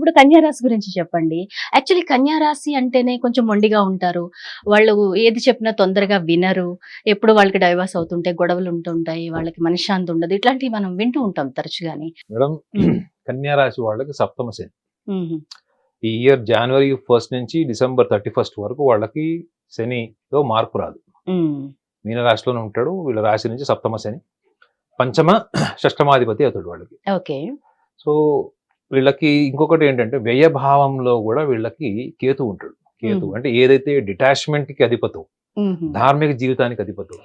ఇప్పుడు కన్యారాశి గురించి చెప్పండి. యాక్చువల్లీ కన్యారాశి అంటేనే కొంచెం మొండిగా ఉంటారు. వాళ్ళు ఏది చెప్పినా తొందరగా వినరు. ఎప్పుడు వాళ్ళకి డైవర్స్ అవుతుంటాయి గొడవలు ఉంటుంటాయి. వాళ్ళకి మనశ్శాంతి ఉండదు. ఇట్లాంటివి మనం వింటూ ఉంటాం తరచుగాని. మేడం మ్మ్. కన్యా రాశి వాళ్ళకి సప్తమ శని. ఈ ఇయర్ జనవరి ఫస్ట్ నుంచి డిసెంబర్ థర్టీ ఫస్ట్ వరకు వాళ్ళకి శనిలో మార్పు రాదు. మ్మ్. మీన రాశిలోనే ఉంటాడు. వీళ్ళ రాశి నుంచి సప్తమ శని. పంచమ షష్టమాధిపతి అవుతాడు వాళ్ళకి. ఓకే. సో వీళ్ళకి ఇంకొకటి ఏంటంటే వ్యయభావంలో కూడా వీళ్ళకి కేతు ఉంటాడు కేతు. అంటే ఏదైతే డిటాచ్మెంట్కి అధిపతం. ధార్మిక జీవితానికి అధిపతం.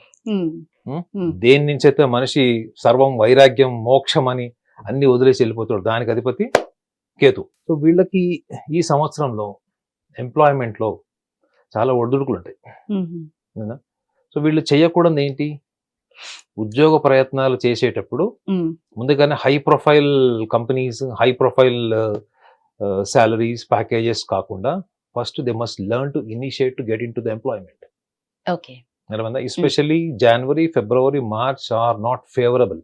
దేని నుంచి అయితే మనిషి సర్వం వైరాగ్యం మోక్షం అని అన్ని వదిలేసి వెళ్ళిపోతాడు దానికి అధిపతి కేతు సో వీళ్ళకి ఈ సంవత్సరంలో ఎంప్లాయ్మెంట్లో చాలా ఒడిదుడుకులు ఉంటాయి. సో వీళ్ళు చేయకూడదు ఏంటి ఉద్యోగ ప్రయత్నాలు చేసేటప్పుడు. ముందుగానే high profile companies high profile salaries packages కాకుండా first they must learn to initiate to get in to the employment okay especially January February March are not favourable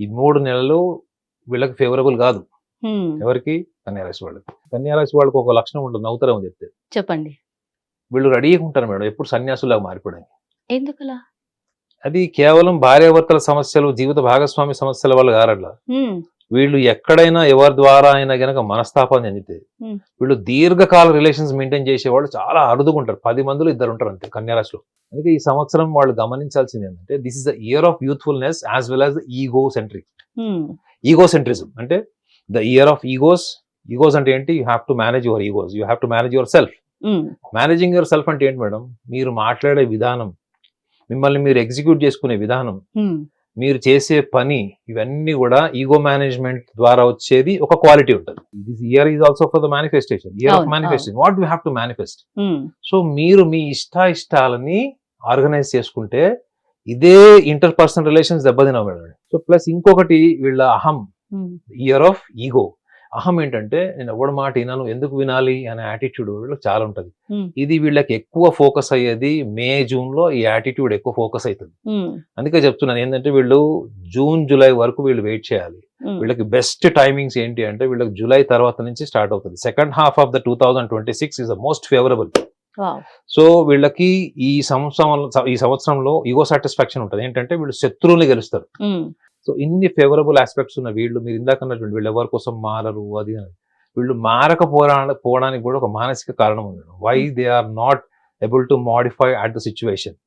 ఈ మూడు నెలలు వీళ్ళకి ఫేవరబుల్ కాదు. ఎవరికి? కన్యారాశి వాళ్ళకి. కన్యారాశి వాళ్ళకి ఒక లక్షణం ఉంటుంది నవ్వుతారేమో చెప్తే. చెప్పండి. వీళ్ళు రెడీగా ఉంటారు మేడం ఎప్పుడు సన్యాసులాగా మారిపోవడానికి. ఎందుకలా? అది కేవలం భార్యాభర్తల సమస్యలు జీవిత భాగస్వామి సమస్యల వల్ల కారట్లా. వీళ్ళు ఎక్కడైనా ఎవరి ద్వారా అయినా గనక మనస్తాపం చెందితే. వీళ్ళు దీర్ఘకాల రిలేషన్స్ మెయింటైన్ చేసేవాళ్ళు చాలా అరుదుగా ఉంటారు పది మందిలో ఇద్దరు ఉంటారు అంతే కన్యారాశిలో అందుకే ఈ సంవత్సరం వాళ్ళు గమనించాల్సింది ఏంటంటే this is the year of youthfulness as well as ego centric. Ego centrism అంటే the year of egos egos అంటే ఏంటి you have to manage your egos you have to manage yourself. Managing yourself అంటే ఏంటి madam మీరు మాట్లాడే విధానం మిమ్మల్ని మీరు ఎగ్జిక్యూట్ చేసుకునే విధానం. మీరు చేసే పని ఇవన్నీ కూడా ఈగో మేనేజ్మెంట్ ద్వారా వచ్చేది ఒక క్వాలిటీ ఉంటుంది this year is also for the manifestation year of manifestation what you have to manifest. So మీరు మీ ఇష్ట ఇష్టాలని ఆర్గనైజ్ చేసుకుంటే ఇదే ఇంటర్ పర్సనల్ రిలేషన్స్ దెబ్బతినవు మేడం సో ప్లస్ ఇంకొకటి వీళ్ళ అహం. ఇయర్ ఆఫ్ ఈగో అహం ఏంటంటే నేను ఎవడి మాట వినాను ఎందుకు వినాలి అనే యాటిట్యూడ్ వీళ్ళకి చాలా ఉంటుంది. ఇది వీళ్ళకి ఎక్కువ ఫోకస్ అయ్యేది మే జూన్లో ఈ యాటిట్యూడ్ ఎక్కువ ఫోకస్ అవుతుంది. అందుకే చెప్తున్నాను ఏంటంటే వీళ్ళు జూన్ జూలై వరకు వీళ్ళు వెయిట్ చేయాలి. వీళ్ళకి బెస్ట్ టైమింగ్స్ ఏంటి అంటే వీళ్ళకి జూలై తర్వాత నుంచి స్టార్ట్ అవుతుంది second half of the two thousand twenty six is the most favourable. So వీళ్ళకి ఈ సంవత్సరం ఈ సంవత్సరంలో ఈగో సాటిస్ఫాక్షన్ ఉంటుంది ఏంటంటే వీళ్ళు శత్రువుని గెలుస్తారు. సో ఇన్ని ఫేవరబుల్ ఆస్పెక్ట్స్ ఉన్న వీళ్ళు మీరు ఇందాక అన్నటువంటి వీళ్ళు ఎవరి కోసం మారరు అది వీళ్ళు మారకపోరా పోవడానికి కూడా ఒక మానసిక కారణం ఉండడం why they are not able to modify at the situation